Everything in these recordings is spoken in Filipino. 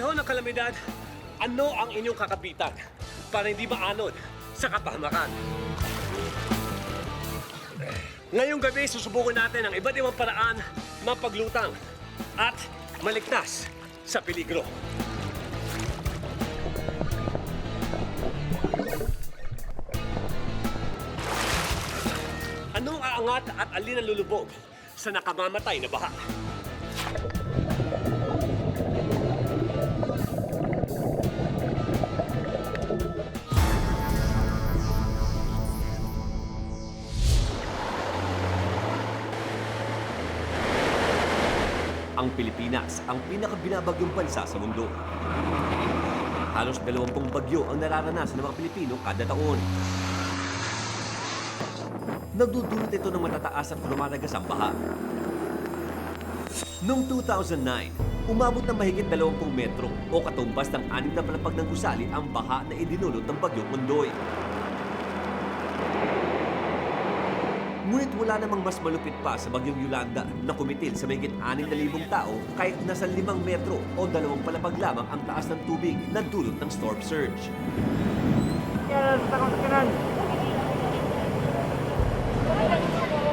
panahon ng kalamidad, ano ang inyong kakapitan para hindi maanod sa kapahamakan? Ngayong gabi, susubukan natin ang iba't ibang paraan mapaglutang at maligtas sa peligro. Anong aangat at alin ang lulubog sa nakamamatay na baha? Pilipinas ang pinakabinabagyong bansa sa mundo. Halos dalawampung bagyo ang nararanasan ng mga Pilipino kada taon. Nagdudulot ito ng matataas at lumalagas ang baha. Noong 2009, umabot ng mahigit 20 metro o katumbas ng anim na palapag ng gusali ang baha na idinulot ng bagyong Mundoy. Ngunit wala namang mas malupit pa sa bagyong Yolanda na kumitil sa mahigit 6,000 tao kahit nasa 5 metro o dalawang palapag lamang ang taas ng tubig na dulot ng storm surge.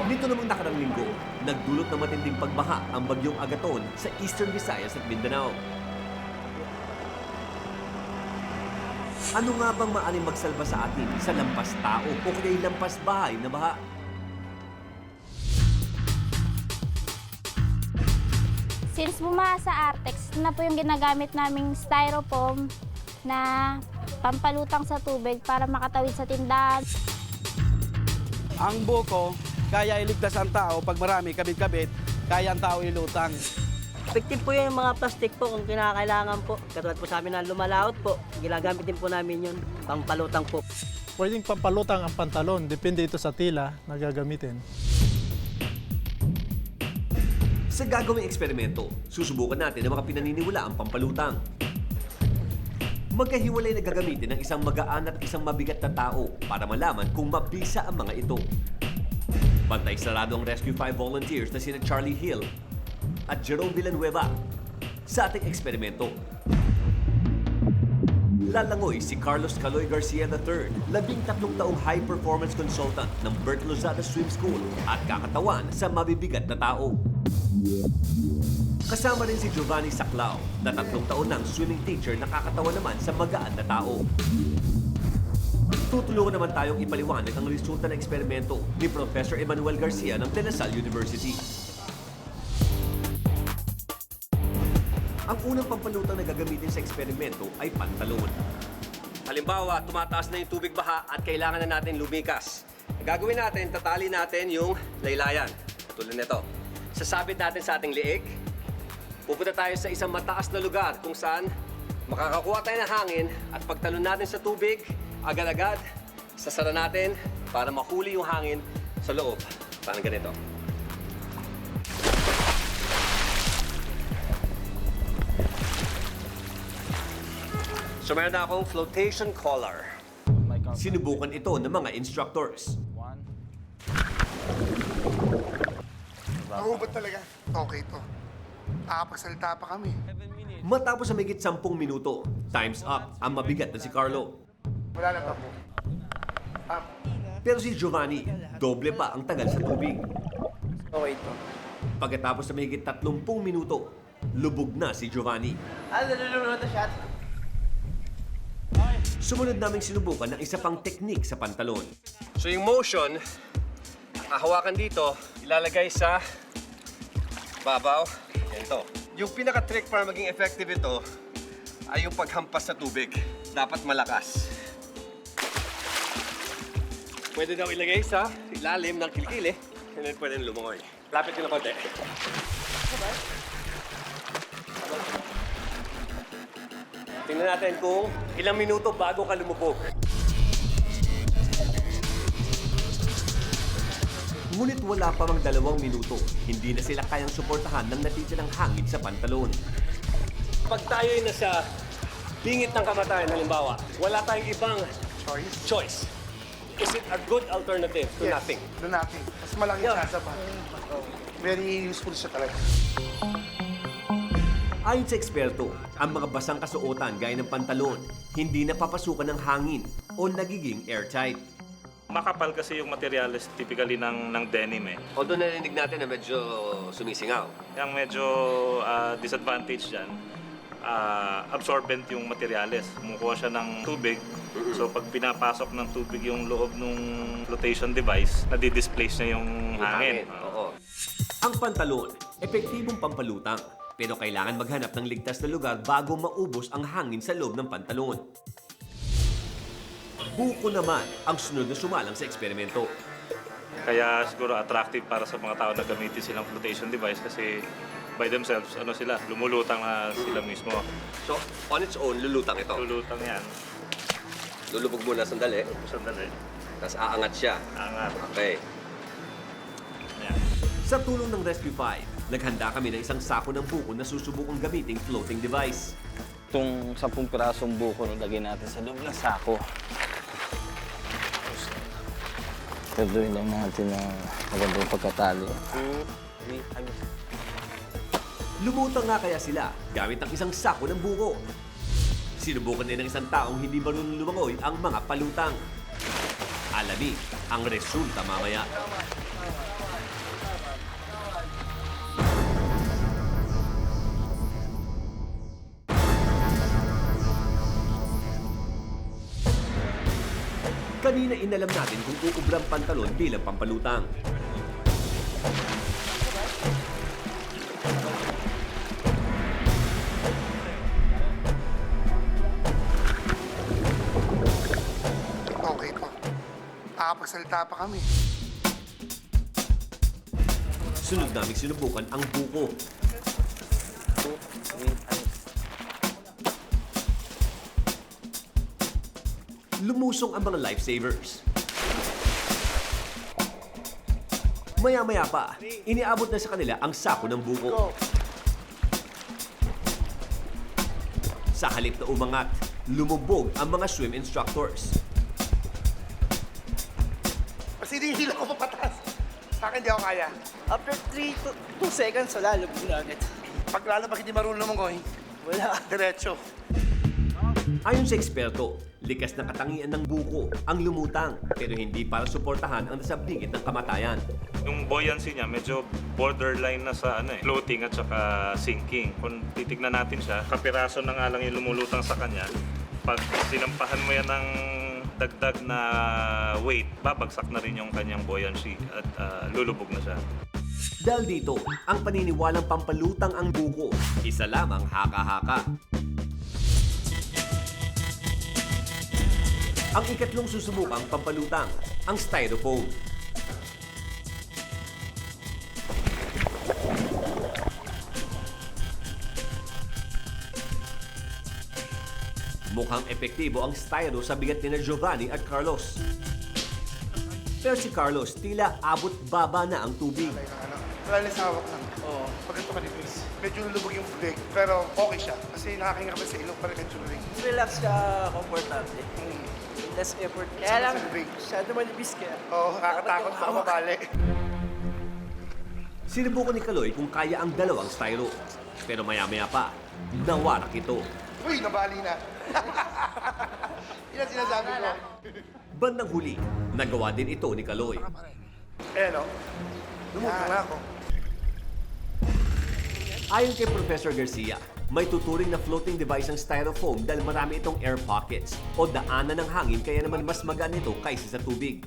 Nito namang nakarang linggo, nagdulot ng matinding pagbaha ang bagyong Agaton sa Eastern Visayas at Mindanao. Ano nga bang maaaring magsalba sa atin sa lampas tao o kaya lampas bahay na baha? Since bumaha sa Artex, na po yung ginagamit naming styrofoam na pampalutang sa tubig para makatawid sa tindahan. Ang buko, kaya iligtas ang tao. Pag marami, kabit-kabit, kaya ang tao ilutang. Effective po yung mga plastic po kung kinakailangan po. Katulad po sa amin na lumalaot po, ginagamit din po namin yun, pangpalutang po. Pwedeng pampalutang ang pantalon, depende ito sa tila na gagamitin. Sa gagawing eksperimento, susubukan natin ang mga pinaniniwala ang pampalutang. Magkahiwalay na gagamitin ng isang magaan at isang mabigat na tao para malaman kung mabisa ang mga ito. Bantay sarado ang Rescue 5 volunteers na sina Charlie Hill at Jerome Villanueva sa ating eksperimento. Lalangoy si Carlos Caloy Garcia III, labing tatlong taong high-performance consultant ng Bert Lozada Swim School at kakatawan sa mabibigat na tao. Kasama rin si Giovanni Saclao, na tatlong taon ng swimming teacher na kakatawa naman sa magaan na tao. Tutulungan naman tayong ipaliwanag ang resulta ng eksperimento ni Professor Emmanuel Garcia ng Tenasal University. Ang unang pampalutang na gagamitin sa eksperimento ay pantalon. Halimbawa, tumataas na yung tubig baha at kailangan na natin lumikas. Gagawin natin, tatali natin yung laylayan. Tulad nito. Sasabit natin sa ating liig. Pupunta tayo sa isang mataas na lugar kung saan makakakuha tayo ng hangin at pagtalon natin sa tubig, agad-agad, sasara natin para mahuli yung hangin sa loob. Parang ganito. So meron na akong flotation collar. Sinubukan ito ng mga instructors. Mahubad talaga. Okay to. Nakapagsalita pa kami. Matapos sa mahigit 10 minuto, time's up ang mabigat na si Carlo. Wala na pa po. Up. Pero si Giovanni, doble pa ang tagal sa tubig. Okay ito. Pagkatapos sa mahigit 30 minuto, lubog na si Giovanni. Ano, nalulunod na? Sumunod naming sinubukan ng isa pang teknik sa pantalon. So yung motion, hahawakan dito, ilalagay sa babaw. Ganito. Yung pinaka-trick para maging effective ito ay yung paghampas sa tubig. Dapat malakas. Pwede daw ilagay sa ilalim ng kilikili and then pwede lumangoy. Lapit ko na konti. Tingnan natin kung ilang minuto bago ka lumubog. Ngunit wala pa mang dalawang minuto, hindi na sila kayang suportahan ng natitirang hangin sa pantalon. Pag tayo ay nasa bingit ng kamatayan, halimbawa, wala tayong ibang Choice? choice. Is it a good alternative to nothing? Do nothing. Mas malaki Yeah. yeah. sasaba. Very useful siya talaga. Ayon sa eksperto, ang mga basang kasuotan gaya ng pantalon, hindi napapasukan ng hangin o nagiging airtight. Makapal kasi yung materials typically ng, ng denim eh. Although narinig natin na medyo sumisingaw. Yung medyo ah, disadvantage dyan, ah, absorbent yung materials. Kumukuha siya ng tubig. So pag pinapasok ng tubig yung loob ng flotation device, nadi-displace niya yung hangin. Oo. Ang pantalon, epektibong pampalutang, pero kailangan maghanap ng ligtas na lugar bago maubos ang hangin sa loob ng pantalon. Buko naman ang sunod na sumalang sa eksperimento. Kaya siguro attractive para sa mga tao na gamitin silang flotation device kasi by themselves, ano sila, lumulutang na sila mismo. So, on its own, lulutang ito. Lulutang yan. Lulubog muna sandali, Sandali. tapos aangat siya. Angat. Okay. Yan. Sa tulong ng Rescue 5, naghanda kami ng isang sako ng buko na susubukang gamiting floating device. Itong 10 pirasong buko nilagay natin sa loob ng sako. Tuloy lang natin ng magandang pagkatali. Lumutang nga kaya sila gamit ang isang sako ng buko. Sinubukan din ng isang taong hindi marunong lumangoy ang mga palutang. Alamin ang resulta mamaya. Kanina inalam natin kung uubrang pantalon bilang pampalutang. Okay to. Nakapagsalita pa kami. Sunod naming sinubukan ang buko. Lumusong ang mga lifesavers. Maya-maya pa, iniabot na sa kanila ang sako ng buko. Sa halip na umangat, lumubog ang mga swim instructors. Kasi hinihila ko papatas. Sa akin, di ako kaya. After 3 to 2 seconds, wala, lubog na agad. Pag lalo pag hindi marunong lumangoy, Wala. diretso. Ayon sa eksperto, likas na katangian ng buko ang lumutang pero hindi para suportahan ang nasabingit ng kamatayan. Yung buoyancy niya, medyo borderline na sa ano eh, floating at saka sinking. Kung titignan natin siya, kapiraso na nga lang yung lumulutang sa kanya. Pag sinampahan mo yan ng dagdag na weight, babagsak na rin yung kanyang buoyancy at ah, lulubog na siya. Dahil dito, ang paniniwalang pampalutang ang buko, isa lamang haka-haka. Ang ikatlong susubukang pampalutang, ang styrofoam. Mukhang epektibo ang styro sa bigat ni na Giovanni at Carlos. Pero si Carlos, tila abot baba na ang tubig. Wala lang sa hawak lang. Oo. Pag ito ka medyo lulubog yung bibig. Pero okay siya. Kasi nakakinga kami sa ilong, parang medyo ring. Relax ka, komportable. Less effort. Kaya lang, masyado manibis ka. Oo, nakakatakot pa mabali. Sinubukan ni Kaloy kung kaya ang dalawang styro. Pero maya-maya pa, nawarak ito. Uy, nabali na. Yan ang sinasabi ko. Bandang huli, nagawa din ito ni Kaloy. Eh, no? Lumutang na ako. Ayon kay Professor Garcia, may tuturing na floating device ang styrofoam dahil marami itong air pockets o daanan ng hangin kaya naman mas magaan ito kaysa sa tubig.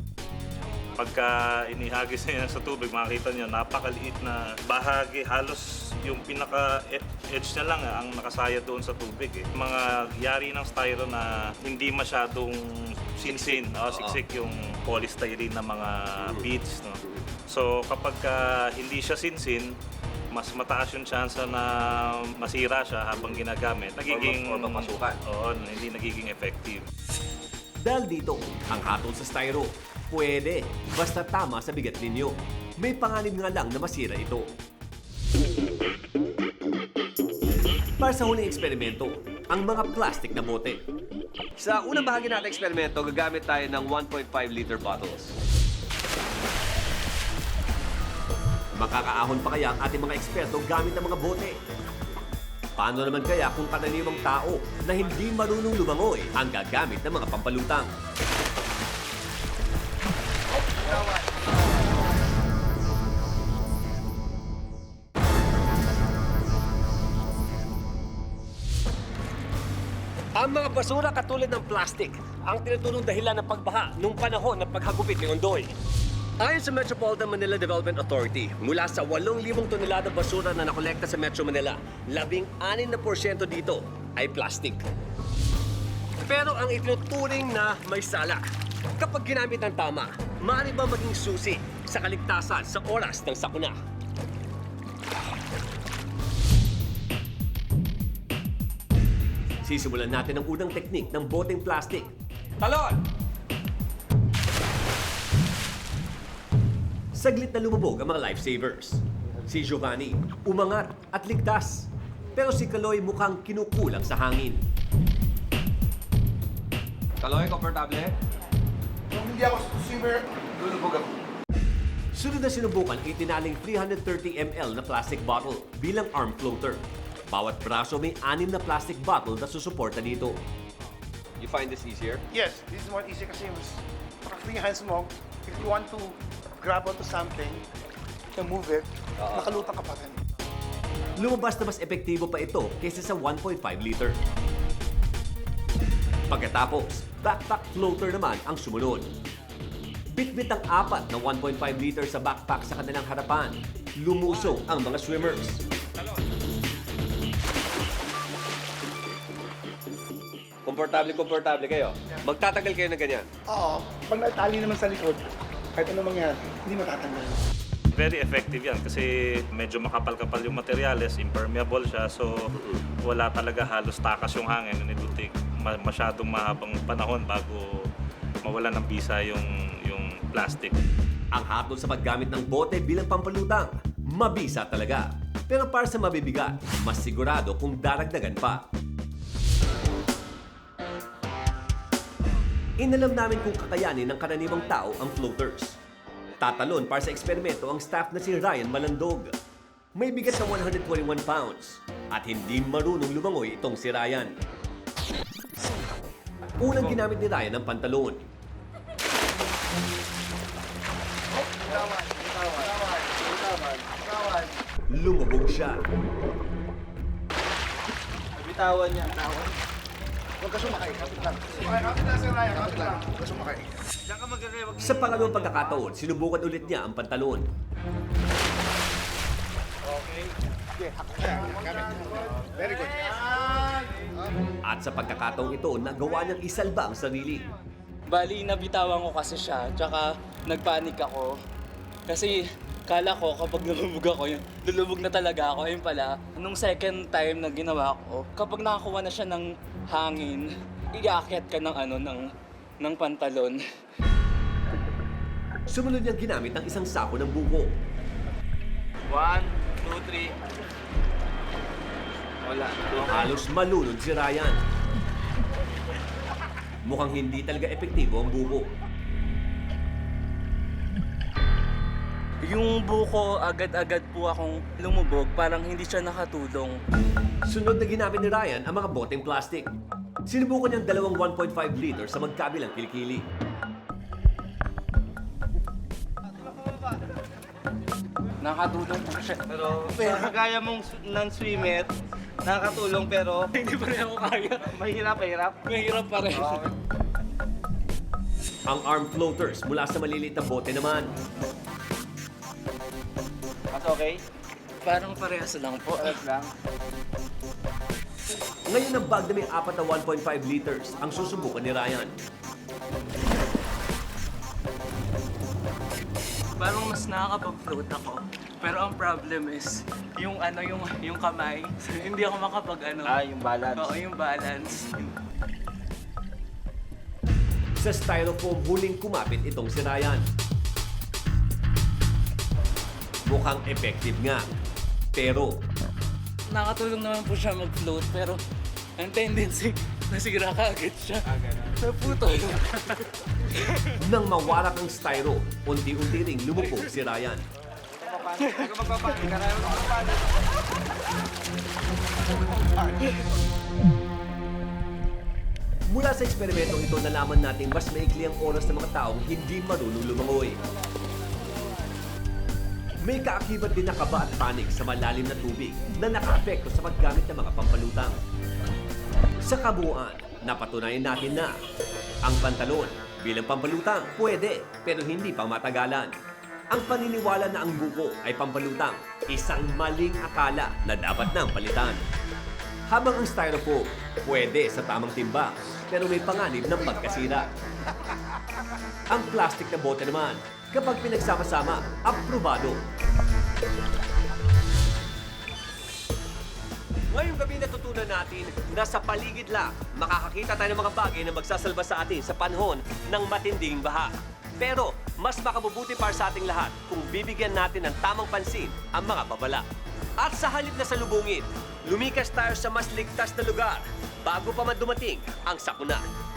Pagka inihagis niya sa tubig, makikita niyo napakaliit na bahagi. Halos yung pinaka-edge niya lang ah, ang nakasaya doon sa tubig. Eh. Mga yari ng styro na hindi masyadong sinsin, oh, siksik yung polystyrene na mga beads. No? So kapag ka hindi siya sinsin, mas mataas yung chance na masira siya habang ginagamit. Nagiging... or mapasukan. Oo, hindi nagiging effective. Dahil dito, ang hatol sa styro, pwede, basta tama sa bigat ninyo. May panganib nga lang na masira ito. Para sa huling eksperimento, ang mga plastic na bote. Sa unang bahagi natin eksperimento, gagamit tayo ng 1.5 liter bottles. Makakaahon pa kaya ang ating mga eksperto gamit ang mga bote? Paano naman kaya kung karaniwang tao na hindi marunong lumangoy ang gagamit ng mga pampalutang? Ang mga basura katulad ng plastic ang tinutulong dahilan ng pagbaha nung panahon ng paghagupit ni Ondoy. Ayon sa Metropolitan Manila Development Authority, mula sa 8,000 tonelada basura na nakolekta sa Metro Manila, 16% dito ay plastic. Pero ang itinuturing na may sala, kapag ginamit ng tama, maaari ba maging susi sa kaligtasan sa oras ng sakuna? Sisimulan natin ang unang teknik ng boteng plastic. Talon! Saglit na lumubog ang mga lifesavers. Si Giovanni, umangat at ligtas. Pero si Kaloy mukhang kinukulang sa hangin. Kaloy, komportable? Kung hindi ako swimmer, lulubog ako. Sunod na sinubukan itinaling 330 ml na plastic bottle bilang arm floater. Bawat braso may anim na plastic bottle na susuporta dito. You find this easier? Yes, this is more easy kasi mas naka-free hands mo. If you want to grab onto something, to move it, nakalutang ka pa rin. Lumabas na mas epektibo pa ito kaysa sa 1.5 liter. Pagkatapos, backpack floater naman ang sumunod. Bitbit ang apat na 1.5 liter sa backpack sa kanilang harapan. Lumusong ang mga swimmers. Komportable, komportable kayo. Magtatagal kayo na ganyan. Oo, pag natali naman sa likod, kahit ano mangyari, hindi matatanggal. Very effective yan kasi medyo makapal-kapal yung materyales, impermeable siya, so wala talaga halos takas yung hangin and it will take ma- masyadong mahabang panahon bago mawala ng bisa yung, yung plastic. Ang hatol sa paggamit ng bote bilang pampalutang, mabisa talaga. Pero para sa mabibigat, mas sigurado kung daragdagan pa. Inalam namin kung kakayanin ng karaniwang tao ang floaters. Tatalon para sa eksperimento ang staff na si Ryan Malandog. May bigat na 121 pounds at hindi marunong lumangoy itong si Ryan. Unang ginamit ni Ryan ang pantalon. Lumubog siya. Huwag ka sumakay, kapit lang. Kapit lang, Sir Ryan, kapit lang. Huwag ka sumakay. Sa pangalawang pagkakataon, sinubukan ulit niya ang pantalon. Very good. At sa pagkakataong ito, nagawa niyang isalba ang sarili. Bali, nabitawan ko kasi siya, tsaka nagpanik ako. Kasi kala ko kapag nalubog ako yun, lulubog na talaga ako. Ayun pala, nung second time na ginawa ko, kapag nakakuha na siya ng hangin, iakyat ka ng ano, ng, ng pantalon. Sumunod niyang ginamit ang isang sako ng buko. One, two, three. Wala. Halos malunod si Ryan. Mukhang hindi talaga epektibo ang buko. Yung buko, agad-agad po akong lumubog, parang hindi siya nakatulong. Sunod na ginamit ni Ryan ang mga boteng plastic. Sinubukan niyang dalawang 1.5 liter sa magkabilang kilikili. Nakatulong po siya. Pero sa kagaya mong s- non-swimmer, nakakatulong pero hindi pa rin ako kaya. mahirap, mahirap. Mahirap pa rin. Ang arm floaters mula sa maliliit na bote naman. Okay? Parang parehas lang po. Alas lang. Ngayon ang bag na may apat na 1.5 liters ang susubukan ni Ryan. Parang mas nakakapag-float ako. Pero ang problem is, yung ano, yung, yung kamay, hindi ako makapag ano. Ah, yung balance. Oo, yung balance. Sa styrofoam huling kumapit itong si Ryan. Mukhang effective nga. Pero Nakatulong naman po siya mag-float, pero ang tendency, nasira ka agad siya. Sa puto. nang mawarak ang styro, unti-unti ring lumupog si Ryan. Mula sa eksperimentong ito, nalaman natin mas maikli ang oras ng mga taong hindi marunong lumangoy. May kaakibat din na kaba at panik sa malalim na tubig na nakaapekto sa paggamit ng mga pampalutang. Sa kabuuan, napatunayan natin na ang pantalon bilang pampalutang pwede pero hindi pang matagalan. Ang paniniwala na ang buko ay pampalutang, isang maling akala na dapat nang palitan. Habang ang styrofoam, pwede sa tamang timbang, pero may panganib ng pagkasira. Ang plastic na bote naman, kapag pinagsama-sama, aprobado. Ngayong gabi natutunan natin na sa paligid lang, makakakita tayo ng mga bagay na magsasalba sa atin sa panahon ng matinding baha. Pero mas makabubuti para sa ating lahat kung bibigyan natin ng tamang pansin ang mga babala. At sa halip na salubungin, lumikas tayo sa mas ligtas na lugar bago pa man dumating ang sakuna.